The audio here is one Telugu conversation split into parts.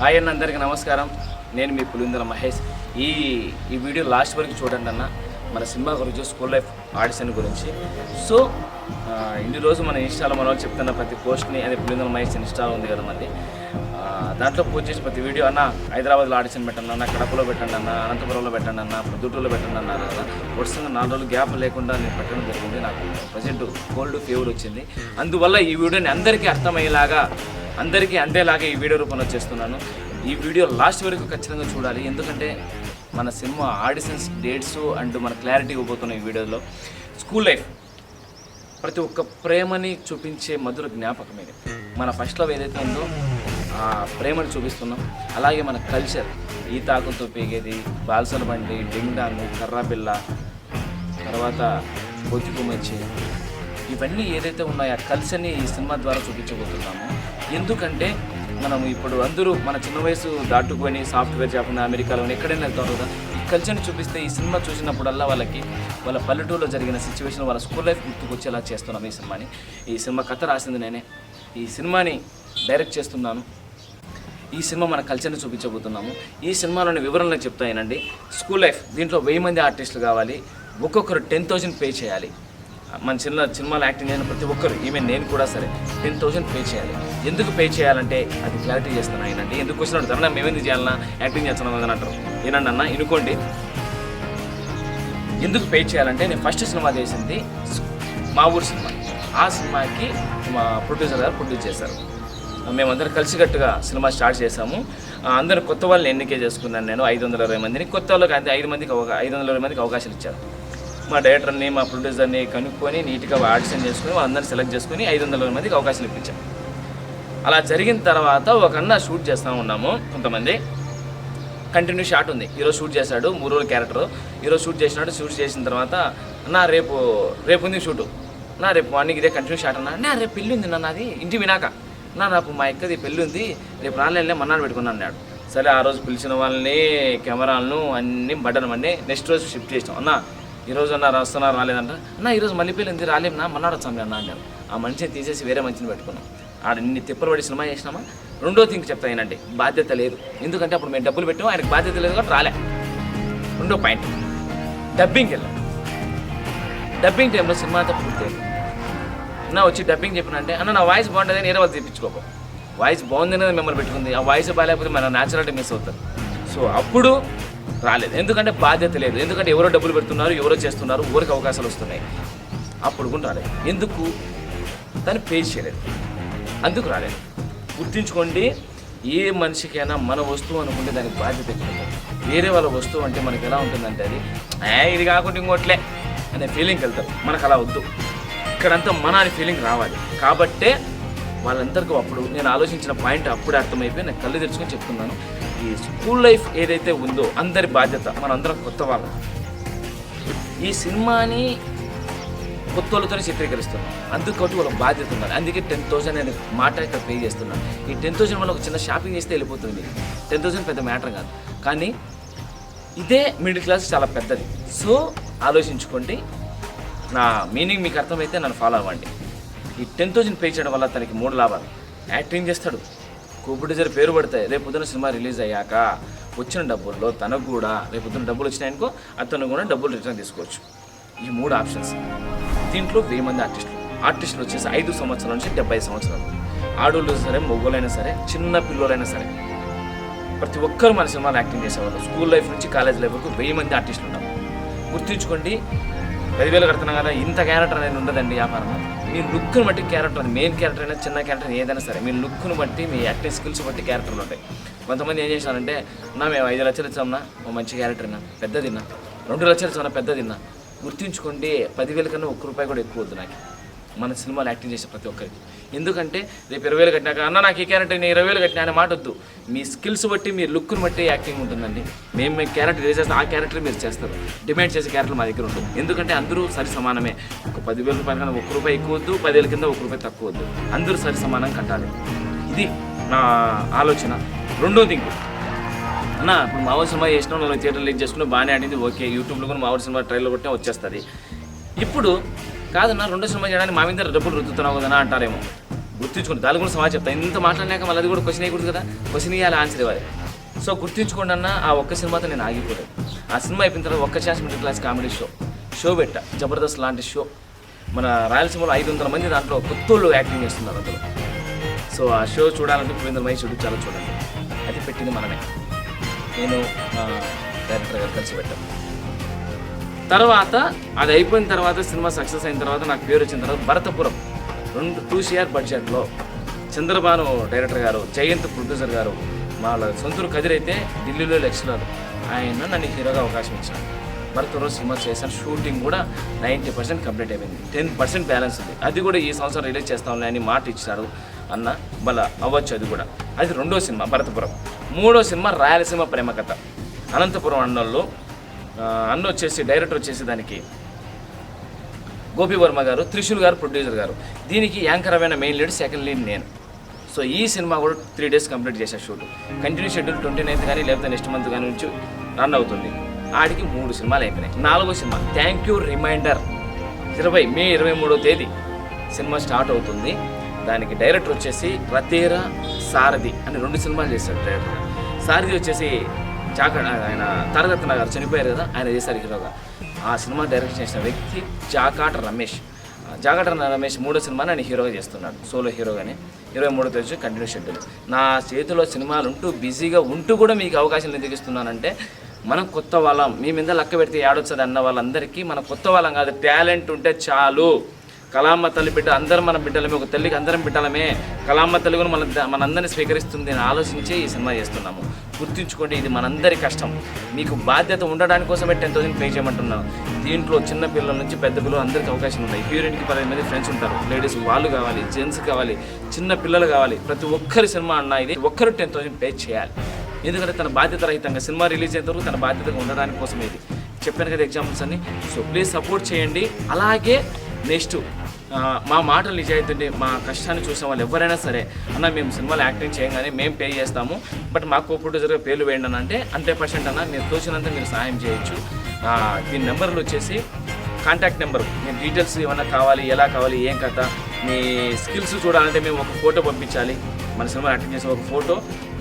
హాయ్ అన్న అందరికీ నమస్కారం. నేను మీ పులిందల మహేష్. ఈ ఈ వీడియో లాస్ట్ వరకు చూడండి అన్న. మన సినిమా గురించి స్కూల్ లైఫ్ ఆడిషన్ గురించి. సో ఇన్ని రోజు మన ఇన్స్టాలో మన వాళ్ళు చెప్తున్న ప్రతి పోస్ట్ని అదే పులిందల మహేష్ ఇన్స్టాలో ఉంది కదా మంది ఆ, దాంట్లో పోస్ట్ చేసిన ప్రతి వీడియో అన్న హైదరాబాద్లో ఆడిషన్ పెట్టండి అన్న కడపలో పెట్టండి అన్న అనంతపురంలో పెట్టండి అన్న ప్రొద్దుటూరులో పెట్టండి అన్నారు కదా. వరుసగా నాలుగు రోజులు గ్యాప్ లేకుండా నేను పెట్టడం జరిగింది. నాకు ప్రజెంట్ కోల్డ్ ఫీవర్ వచ్చింది. అందువల్ల ఈ వీడియోని అందరికీ అర్థమయ్యేలాగా అందరికీ అందేలాగా ఈ వీడియో రూపంలో చేస్తున్నాను. ఈ వీడియో లాస్ట్ వరకు ఖచ్చితంగా చూడాలి. ఎందుకంటే మన సినిమా ఆడిషన్స్ డేట్స్ అండ్ మన క్లారిటీ ఇవ్వబోతున్న ఈ వీడియోలో. School life. ప్రతి ఒక్క ప్రేమని చూపించే మధుర జ్ఞాపకం ఇది. మన ఫస్ట్ లవ్ ఏదైతే ఉందో ఆ ప్రేమను చూపిస్తున్నాం. అలాగే మన కల్చర్. ఈ తాకంతో పేగేది బాల్సల బండి డింగ్డాంగ్ కర్రాబిల్ల తర్వాత బిల్ల తర్వాత ఇవన్నీ ఏదైతే ఉన్నాయో ఆ కల్చర్ని ఈ సినిమా ద్వారా చూపించబోతున్నాము. ఎందుకంటే మనం ఇప్పుడు అందరూ మన చిన్న వయసు దాటుకొని సాఫ్ట్వేర్ జాబ్ అమెరికాలోని ఎక్కడైనా వెళ్తారు కదా ఈ కల్చర్ని చూపిస్తే ఈ సినిమా చూసినప్పుడల్లా వాళ్ళకి వాళ్ళ పల్లెటూరులో జరిగిన సిచ్యువేషన్ వాళ్ళ స్కూల్ లైఫ్ గుర్తుకొచ్చేలా చేస్తున్నాం ఈ సినిమాని. ఈ సినిమా కథ రాసింది నేనే. ఈ సినిమాని డైరెక్ట్ చేస్తున్నాను. ఈ సినిమా మన కల్చర్ని చూపించబోతున్నాము. ఈ సినిమాలోని వివరణలు చెప్తాయనండి. స్కూల్ లైఫ్ దీంట్లో వెయ్యి మంది ఆర్టిస్టులు కావాలి. ఒక్కొక్కరు టెన్ థౌజండ్ పే చేయాలి. మన చిన్న సినిమాలో యాక్టింగ్ చేసిన ప్రతి ఒక్కరు ఈమె నేను కూడా సరే టెన్ థౌసండ్ పే చేయాలి. ఎందుకు పే చేయాలంటే అది క్లారిటీ చేస్తాను ఆయనండి ఎందుకు వచ్చినట్టు తన మేమెందుకు చేయాలన్నా యాక్టింగ్ చేస్తున్నాం అని అంటారు. ఏనండి అన్న ఇనుకోండి. ఎందుకు పే చేయాలంటే నేను ఫస్ట్ సినిమా చేసింది మా ఊరు సినిమా. ఆ సినిమాకి మా ప్రొడ్యూసర్ గారు ప్రొడ్యూస్ చేశారు. మేమందరం కలిసికట్టుగా సినిమా స్టార్ట్ చేశాము. అందరూ కొత్త వాళ్ళని ఎన్నికే చేసుకున్నాను నేను. ఐదు వందల ఇరవై మందిని కొత్త వాళ్ళకి ఐదు మందికి ఐదు వందల ఇరవై మందికి అవకాశాలు ఇచ్చారు. మా డైరెక్టర్ని మా ప్రొడ్యూసర్ని కనుక్కొని నీట్గా ఆడిషన్ చేసుకుని వాళ్ళందరినీ సెలెక్ట్ చేసుకుని ఐదు వందల మందికి అవకాశాలు ఇప్పించాం. అలా జరిగిన తర్వాత ఒక అన్న షూట్ చేస్తూ ఉన్నాము కొంతమంది. కంటిన్యూ షాట్ ఉంది. ఈరోజు షూట్ చేశాడు మూడు రోజుల క్యారెక్టర్. ఈరోజు షూట్ చేసినాడు షూట్ చేసిన తర్వాత నా రేపు రేపు ఉంది షూటు. నా రేపు మార్నింగ్ ఇదే కంటిన్యూ షాట్ అన్నా. నా రేపు పెళ్ళి ఉంది నాది ఇంటి వినాక. నా నాకు మా ఎక్కది పెళ్ళి ఉంది రేపు రాలేలే మన్నాడు పెట్టుకున్నాను అన్నాడు. సరే ఆ రోజు పిలిచిన వాళ్ళని కెమెరాలను అన్నీ బటన్ అన్నీ నెక్స్ట్ రోజు షిఫ్ట్ చేసినాం. అన్నా ఈ రోజు అన్న రాస్తున్నా రాలేదంట. అన్న ఈరోజు మళ్ళీ ఎందుకు రాలేమన్నా మన్నాడు వచ్చాం అన్న అన్నాడు ఆ మనిషిని తీసేసి వేరే మనిషిని పెట్టుకున్నాం. ఆడ నిన్ను తిప్పలు పడి సినిమా చేసినామా? రెండో థింగ్ చెప్తా బాధ్యత లేదు. ఎందుకంటే అప్పుడు మేము డబ్బులు పెట్టాము ఆయనకు బాధ్యత లేదు కాబట్టి రాలే. రెండో పాయింట్. డబ్బింగ్కి వెళ్ళాం. డబ్బింగ్ టైంలో సినిమా అంతా పూర్తయింది నా వచ్చి డబ్బింగ్ చెప్పినంటే అన్న నా వాయిస్ బాగుంటుంది వేరే వాళ్ళు తెప్పించుకోకు. వాయిస్ బాగుంది అనేది మిమ్మల్ని పెట్టుకుంది. ఆ వాయిస్ బాగాలేకపోతే మన న్యాచురాలిటీ మిస్ అవుతారు సో అప్పుడు రాలేదు. ఎందుకంటే బాధ్యత లేదు. ఎందుకంటే ఎవరో డబ్బులు పెడుతున్నారు ఎవరో చేస్తున్నారు ఊరికి అవకాశాలు వస్తున్నాయి. అప్పుడు కూడా రాలేదు. ఎందుకు? దాన్ని పేజ్ చేయలేదు. అందుకు రాలేదు. గుర్తుంచుకోండి ఏ మనిషికైనా మన వస్తువు అనుకుంటే దానికి బాధ్యత ఎక్కువ. వేరే వాళ్ళ వస్తువు అంటే మనకి ఎలా ఉంటుందంటే అది "ఏ, ఇది కాకుండా ఇంకోట్లే అనే ఫీలింగ్ వెళ్తారు. మనకు అలా వద్దు. ఇక్కడంతా మన అనే ఫీలింగ్ రావాలి. కాబట్టే వాళ్ళందరికీ అప్పుడు నేను ఆలోచించిన పాయింట్ అప్పుడే అర్థమైపోయి నేను కళ్ళు తెరుచుకొని చెప్తున్నాను. ఈ స్కూల్ లైఫ్ ఏదైతే ఉందో అందరి బాధ్యత మనందరం కొత్త వాళ్ళం. ఈ సినిమాని కొత్త వాళ్ళతోనే చిత్రీకరిస్తున్నాం అందుకోటి వాళ్ళ బాధ్యత ఉన్నారు అందుకే టెన్ థౌసండ్ అనే మాట ఇక్కడ పే చేస్తున్నాను ఈ టెన్ థౌసండ్ వల్ల ఒక చిన్న షాపింగ్ చేస్తే వెళ్ళిపోతుంది. టెన్ థౌసండ్ పెద్ద మ్యాటర్ కాదు. కానీ ఇదే మిడిల్ క్లాస్ చాలా పెద్దది. సో ఆలోచించుకోండి. నా మీనింగ్ మీకు అర్థమైతే నన్ను ఫాలో అవ్వండి. ఈ టెన్ థౌసండ్ పే చేయడం వల్ల తనకి మూడు లాభాలు. యాక్టింగ్ చేస్తాడు. కోపిడిజర్ పేరు పడతాయి. రేపు పొద్దున సినిమా రిలీజ్ అయ్యాక వచ్చిన డబ్బుల్లో తనకు కూడా రేపు పొద్దున డబ్బులు వచ్చినాయనుకో అతను కూడా డబ్బులు రిటర్న్ తీసుకోవచ్చు. ఈ మూడు ఆప్షన్స్. దీంట్లో వెయ్యి మంది ఆర్టిస్టులు ఆర్టిస్టులు వచ్చేసి ఐదు సంవత్సరాల నుంచి డెబ్బై సంవత్సరాలు. ఆడోళ్ళు సరే మొగ్గులైనా సరే చిన్న పిల్లలైనా సరే. ప్రతి ఒక్కరు మన సినిమాలో యాక్టింగ్ చేసేవాళ్ళు. స్కూల్ లైఫ్ నుంచి కాలేజ్ లైఫ్ వరకు వెయ్యి మంది ఆర్టిస్టులు ఉన్నారు గుర్తుంచుకోండి పదివేలు కడుతున్నాం కదా ఇంత క్యారెక్టర్ అనేది ఉండదండి వ్యాపారంలో. మీ లుక్ను బట్టి క్యారెక్టర్ మెయిన్ క్యారెక్టర్ అయినా చిన్న క్యారెక్టర్ ఏదైనా సరే మీ లుక్ను బట్టి మీ యాక్టింగ్ స్కిల్స్ బట్టి క్యారెక్టర్లు ఉంటాయి. కొంతమంది ఏం చేశారంటే నా మేము ఐదు లక్షలు ఇచ్చామన్నా ఓ మంచి క్యారెక్టర్ ఇన్నా పెద్దదిన్నా రెండు లక్షలు ఇచ్చామన్నా పెద్దదిన్నా గుర్తుంచుకోండి పదివేల కన్నా ఒక్క రూపాయి కూడా ఎక్కువ వద్దు నాకు. మన సినిమాలో యాక్టింగ్ చేసే ప్రతి ఒక్కరికి. ఎందుకంటే రేపు ఇరవై వేలు కట్టినాక అన్న నాకు ఈ క్యారెక్టర్ నేను ఇరవై వేలు కట్టినా అనే మాట వద్దు. మీ స్కిల్స్ బట్టి మీ లుక్ను బట్టి యాక్టింగ్ ఉంటుందండి. మేము మీ క్యారెక్టర్ చేసేస్తే ఆ క్యారెక్టర్ మీరు చేస్తారు. డిమాండ్ చేసే క్యారెక్టర్ మా దగ్గర ఉంటుంది. ఎందుకంటే అందరూ సరి సమానమే. ఒక పదివేల రూపాయల కన్నా ఒక్క రూపాయి ఎక్కువ వద్దు పదివేల కింద ఒక రూపాయి తక్కువ వద్దు. అందరూ సరి సమానం కట్టాలి. ఇది నా ఆలోచన. రెండోది ఇంకో అన్న ఇప్పుడు మా ఊరి సినిమా చేసినా వాళ్ళు థియేటర్ లీక్ చేసుకుని బాగానే ఆడింది ఓకే. యూట్యూబ్లో కూడా మా ఊరి సినిమా ట్రైలర్ కొట్టే వచ్చేస్తుంది. ఇప్పుడు కాదన్న రెండో సినిమా చేయడానికి మా మీద డబ్బులు రుద్దుతున్నావు కదన్నా అంటారేమో. గుర్తించుకోండి. దాని కూడా సమాజం చెప్తాను ఇంత మాట్లాడినాక మళ్ళీ అది కూడా క్వశ్చన్ వేయకూడదు కదా? క్వశ్చన్ ఇవ్వాలి ఆన్సర్ ఇవ్వాలి. సో గుర్తించుకోండి అన్న ఆ ఒక్క సినిమాతో నేను ఆగిపోలేదు. ఆ సినిమా అయిపోయిన తర్వాత ఒక్క chance middle class comedy show. Show పెట్టా. జబర్దస్త్ లాంటి షో మన రాయలసీమలో ఐదు వందల మంది దాంట్లో కొత్తోళ్ళు యాక్టింగ్ చేస్తున్నారు అందులో. సో ఆ షో చూడాలంటే పురేంద్ర మహేష్ చాలా చూడండి అది పెట్టింది మనమే. నేను డైరెక్టర్ గారు కలిసి పెట్టాను తర్వాత అది అయిపోయిన తర్వాత సినిమా సక్సెస్ అయిన తర్వాత నాకు పేరు వచ్చిన తర్వాత భరతపురం. రెండు టూ సిఆర్ బడ్జెట్లో చంద్రబాను డైరెక్టర్ గారు జయంత్ ప్రొడ్యూసర్ గారు వాళ్ళ సొంతూరు కదిరైతే ఢిల్లీలో లెక్చరర్. ఆయన నన్ను హీరోగా అవకాశం ఇచ్చాను భరతపురం సినిమా చేశాను షూటింగ్ కూడా నైంటీ పర్సెంట్ కంప్లీట్ అయిపోయింది. టెన్ పర్సెంట్ బ్యాలెన్స్ ఉంది. అది కూడా ఈ సంవత్సరం రిలీజ్ చేస్తాంలే అని మాట ఇచ్చారు అన్న బల అవ్వచ్చు అది కూడా. అది రెండో సినిమా భరతపురం. మూడో సినిమా రాయలసీమ ప్రేమ కథ అనంతపురం అన్నోళ్ళు అన్న వచ్చేసి డైరెక్టర్ వచ్చేసి దానికి గోపీవర్మ గారు త్రిశూల్ గారు ప్రొడ్యూసర్ గారు. దీనికి యాంకర్ అయిన మెయిన్ లీడ్ సెకండ్ లీడ్ నేను. సో ఈ సినిమా కూడా త్రీ డేస్ కంప్లీట్ చేసే shoot. Continue schedule twenty ninth కానీ లేకపోతే నెక్స్ట్ మంత్ కానీ నుంచి రన్ అవుతుంది. ఆడికి మూడు సినిమాలు అయిపోయినాయి. నాలుగో సినిమా థ్యాంక్ యూ రిమైండర్ ఇరవై మే ఇరవై మూడో తేదీ సినిమా స్టార్ట్ అవుతుంది. దానికి డైరెక్టర్ వచ్చేసి రతేరా సారథి అని రెండు సినిమాలు చేశాడు డైరెక్టర్. సారథి వచ్చేసి చాక ఆయన తరగతి గారు చనిపోయారు కదా ఆయన చేశారు హీరోగా. ఆ సినిమా డైరెక్ట్ చేసిన వ్యక్తి జాకాట రమేష్. జాగట రమేష్ మూడో సినిమా ఆయన హీరోగా చేస్తున్నాడు సోలో హీరోగానే. ఇరవై మూడో తేదీ కంటిన్యూ షెడ్యూల్. నా చేతిలో సినిమాలు ఉంటూ బిజీగా ఉంటూ కూడా మీకు అవకాశం ఎందుకు ఇస్తున్నానంటే మనం కొత్త వాళ్ళం మీ మీద లెక్క పెడితే ఏడొచ్చది అన్న వాళ్ళందరికీ మన కొత్త వాళ్ళం కాదు టాలెంట్ ఉంటే చాలు. కలామ్మ తల్లి బిడ్డ అందరం మన బిడ్డలమే ఒక తల్లికి అందరం బిడ్డలమే. కలామ్మ తల్లి కూడా మన మనందరినీ స్వీకరిస్తుంది అని ఆలోచించే ఈ సినిమా చేస్తున్నాము. గుర్తుంచుకోండి ఇది మనందరి కష్టం. మీకు బాధ్యత ఉండడానికి కోసమే టెన్ థౌసండ్ పే చేయమంటున్నాను దీంట్లో చిన్న పిల్లల నుంచి పెద్ద పిల్లలు అందరికీ అవకాశం ఉన్నాయి. హీరోయిన్కి పదిహేను మంది ఫ్రెండ్స్ ఉంటారు. లేడీస్ వాళ్ళు కావాలి జెంట్స్ కావాలి చిన్న పిల్లలు కావాలి. ప్రతి ఒక్కరి సినిమా అన్న ఇది ఒక్కరు టెన్ థౌసండ్ పే చేయాలి. ఎందుకంటే తన బాధ్యత రహితంగా సినిమా రిలీజ్ అయిన తన బాధ్యతగా ఉండడానికి కోసమే ఇది. చెప్పాను కదా ఎగ్జాంపుల్స్ అన్ని. సో ప్లీజ్ సపోర్ట్ చేయండి. అలాగే నెక్స్ట్ మా మాటలు నిజాయితీ మా కష్టాన్ని చూసిన వాళ్ళు ఎవరైనా సరే అన్న మేము సినిమాలు యాక్టింగ్ చేయగానే మేము పే చేస్తాము. బట్ మాకు ప్రొడ్యూసర్గా పేర్లు వేయండి అని అంటే హండ్రెడ్ పర్సెంట్ అన్న మీరు తోచినంత మీరు సహాయం చేయొచ్చు. మీ నెంబర్లు వచ్చేసి కాంటాక్ట్ నెంబర్. మీ డీటెయిల్స్ ఏమైనా కావాలి ఎలా కావాలి ఏం కథ మీ స్కిల్స్ చూడాలంటే మేము ఒక ఫోటో పంపించాలి. మన సినిమా యాక్టింగ్ చేసిన ఒక ఫోటో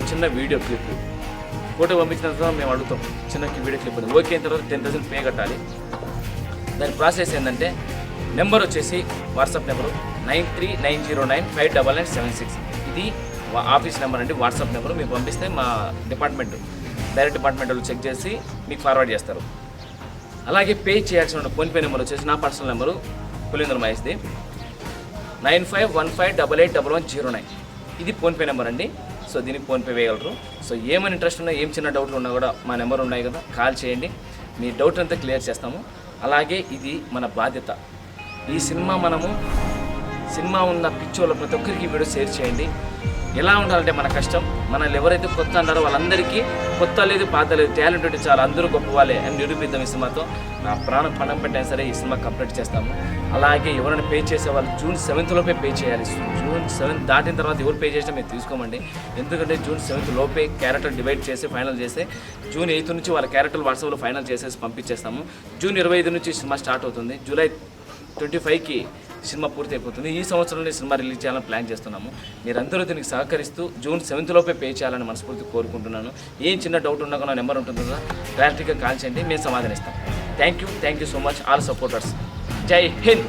చిన్న వీడియో క్లిప్. ఫోటో పంపించిన తర్వాత మేము అడుగుతాం చిన్న వీడియో క్లిప్. ఓకే అయిన తర్వాత టెన్ థౌసండ్ పే కట్టాలి. దాని ప్రాసెస్ ఏంటంటే నెంబర్ వచ్చేసి WhatsApp number nine three nine zero nine five double nine seven six. ఇది ఆఫీస్ నెంబర్ అండి వాట్సాప్ నెంబరు. మీకు పంపిస్తే మా డిపార్ట్మెంట్ డైరెక్ట్ డిపార్ట్మెంట్ వాళ్ళు చెక్ చేసి మీకు ఫార్వర్డ్ చేస్తారు. అలాగే పే చేయాల్సిన ఫోన్పే నెంబర్ వచ్చేసి నా personal number Pulinder మహేష్ది. Nine five one five double eight double one zero nine. ఇది ఫోన్పే నెంబర్ అండి. సో దీనికి ఫోన్పే వేయగలరు. సో ఏమైనా ఇంట్రెస్ట్ ఉన్నా ఏం చిన్న డౌట్లు ఉన్నా కూడా మా నెంబర్ ఉన్నాయి కదా కాల్ చేయండి. మీ డౌట్ అంతా క్లియర్ చేస్తాము. అలాగే ఇది మన బాధ్యత. ఈ సినిమా మనము సినిమా ఉన్న పిచ్చోళ్ళ ప్రతి ఒక్కరికి వీడియో షేర్ చేయండి. ఎలా ఉండాలంటే మన కష్టం. మనల్ని ఎవరైతే కొత్త అన్నారో వాళ్ళందరికీ కొత్త లేదు పాత లేదు టాలెంట్ ఉంటే చాలా అందరూ గొప్ప వాళ్ళే. అని నిరూపిద్దాం ఈ సినిమాతో నా ప్రాణం పణం పెట్టినా సరే ఈ సినిమా కంప్లీట్ చేస్తాము. అలాగే ఎవరైనా పే చేసే వాళ్ళు జూన్ సెవెంత్ లోపే పే చేయాలి. జూన్ సెవెంత్ దాటిన తర్వాత ఎవరు పే చేసినా మేము తీసుకోమండి. ఎందుకంటే జూన్ సెవెంత్ లోపే క్యారెక్టర్ డివైడ్ చేసి ఫైనల్ చేస్తే జూన్ ఎయిత్ నుంచి వాళ్ళ క్యారెక్టర్ వాట్సాప్లో ఫైనల్ చేసేసి పంపించేస్తాము. జూన్ ఇరవై ఐదు నుంచి సినిమా స్టార్ట్ అవుతుంది. జూలై ట్వంటీ ఫైవ్కి సినిమా పూర్తి అయిపోతుంది ఈ సంవత్సరంలో సినిమా రిలీజ్ చేయాలని ప్లాన్ చేస్తున్నాము. మీరందరూ దీనికి సహకరిస్తూ జూన్ సెవెంత్లోపే పే చేయాలని మనస్ఫూర్తి కోరుకుంటున్నాను. ఏం చిన్న డౌట్ ఉన్నా కూడా నా నెంబర్ ఉంటుంది కదా క్లారిటీగా కాల్ చేయండి మేము సమాధానిస్తాం. Thank you thank you so much all supporters. జై హింద్!